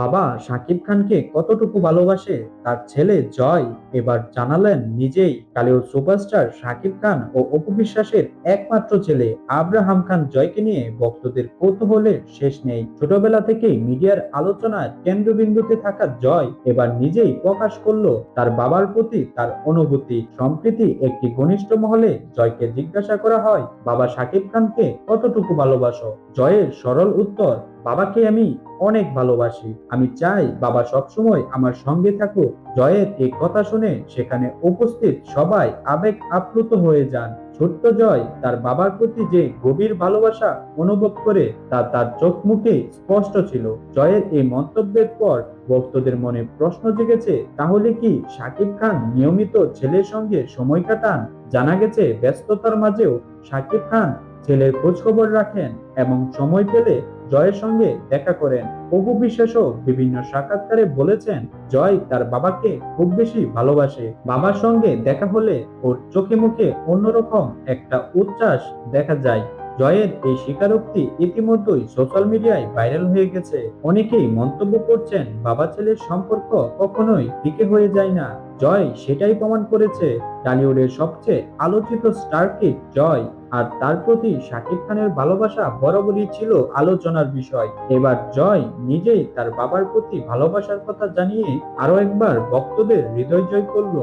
বাবা শাকিব খানকে কতটুকু ভালোবাসে? তার ছেলে জয় এবার জানালেন নিজেই কালীয় সুপারস্টার শাকিব খান ও অপু বিশ্বাসের একমাত্র ছেলে আব্রাহাম খান জয়কে নিয়ে ভক্তদের কৌতূহলের শেষ নেই। ছোটবেলা থেকেই মিডিয়ার আলোচনার কেন্দ্রবিন্দুতে থাকা জয় এবার নিজেই প্রকাশ করল তার বাবার প্রতি তার অনুভূতি। সম্প্রীতি একটি ঘনিষ্ঠ মহলে জয়কে জিজ্ঞাসা করা হয়, বাবা শাকিব খানকে কতটুকু ভালোবাসো? জয়ের সরল উত্তর বাবাকে আমি অনেক ভালোবাসি। আমি চাই বাবা সবসময় আমার সঙ্গে থাকুক। জয়ের এই কথা শুনে সেখানে উপস্থিত সবাই আবেগ আপ্লুত হয়ে যান। ছোট্ট জয় তার বাবার প্রতি যে গভীর ভালোবাসা অনুভব করে তা তার চোখ মুখে স্পষ্ট ছিল। জয়ের এই মন্তব্যের পর ভক্তদের মনে প্রশ্ন জেগেছে, তাহলে কি শাকিব খান নিয়মিত ছেলের সঙ্গে সময় কাটান? জানা গেছে ব্যস্ততার মাঝেও শাকিব খান ছেলের খোঁজ খবর রাখেন এবং সময় পেলে জয়ের সঙ্গে দেখা করেন। অপু বিশ্বাসও বিভিন্ন সাক্ষাৎকারে বলেছেন, জয় তার বাবাকে খুব বেশি ভালোবাসে। বাবার সঙ্গে দেখা হলে ওর চোখে মুখে অন্যরকম একটা উচ্ছ্বাস দেখা যায়। জয়ের এই স্বীকারোক্তি ইতিমধ্যেই সোশ্যাল মিডিয়ায় ভাইরাল হয়ে গেছে। অনেকেই মন্তব্য করছেন, বাবা ছেলের সম্পর্ক কখনোই ফিকে হয়ে যায় না। জয় সেটাই প্রমাণ করেছে টলিউডের সবচেয়ে আলোচিত স্টার কিড জয় আর তার প্রতি শাকিব খানের ভালোবাসা বরাবরই ছিল আলোচনার বিষয়। এবার জয় নিজেই তার বাবার প্রতি ভালোবাসার কথা জানিয়ে আরও একবার ভক্তদের হৃদয় জয় করল।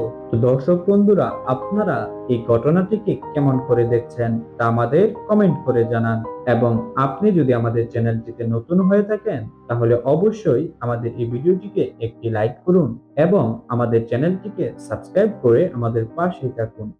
দর্শক বন্ধুরা, আপনারা এই ঘটনাটিকে কেমন করে দেখছেন তা আমাদের কমেন্ট করে জানান। এবং আপনি যদি আমাদের চ্যানেলটিতে নতুন হয়ে থাকেন, তাহলে অবশ্যই আমাদের এই ভিডিওটিকে একটি লাইক করুন এবং আমাদের চ্যানেলটিকে সাবস্ক্রাইব করে আমাদের পাশে থাকুন